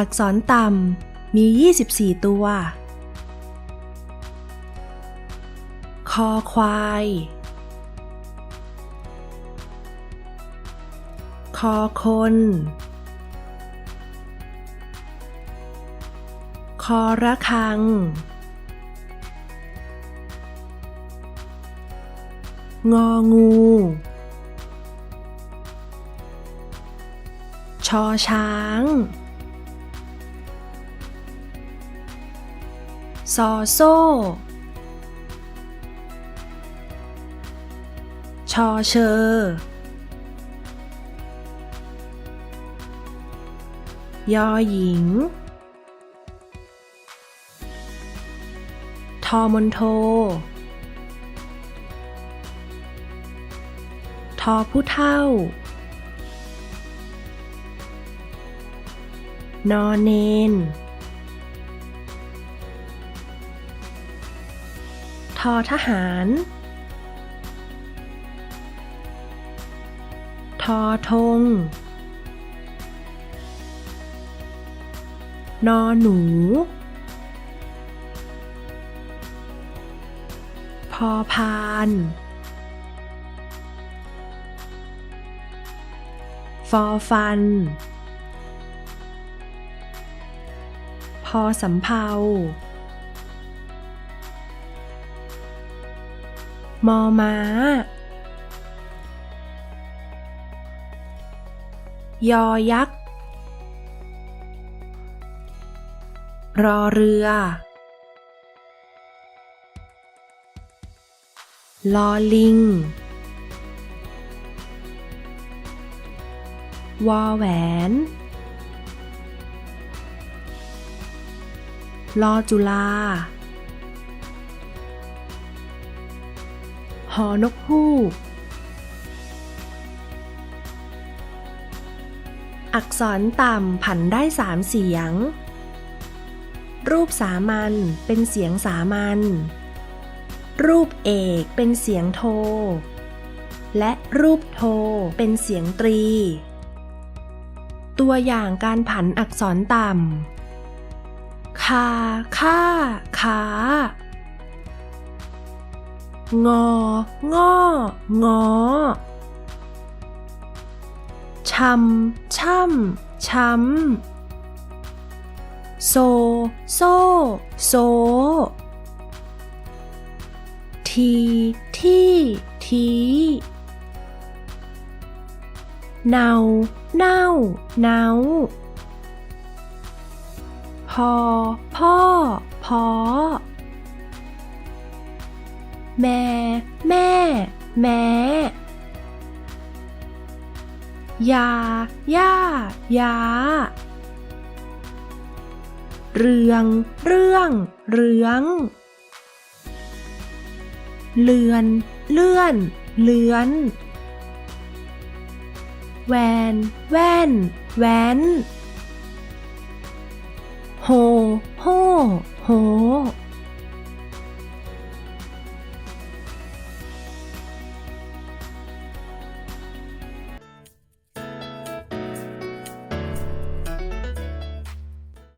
อักษรต่ำมี 24 ตัว คอควาย คอคน คอระคัง งองู ชอช้าง ซอโซ่ ชอเชอ ยอหญิง ทอมนโท ทอผู้เท่า นอเนน ทอทหารทอทง นอหนู พอพาน ฟอฟัน พอสำเภา มอม้ายอยักษ์ รอเรือ ลอลิง วอแหวน ลอจุลา หอนกฮูก อักษรต่ำผันได้สามเสียง รูปสามัญเป็นเสียงสามัญ รูปเอกเป็นเสียงโท และรูปโทเป็นเสียงตรี ตัวอย่างการผันอักษรต่ำคาค่าขา งอง้องอชำช่ำช้ำโซ โซ่โซ ที ที่ ทีเนาเน่าเนาพอ พ่อ พอ แม่ แม่ แม่ยา ย่า ยา เรือง เรื่อง เรือง เลือน เลื่อน เลือน แวน แว่น แว้น โห โห โห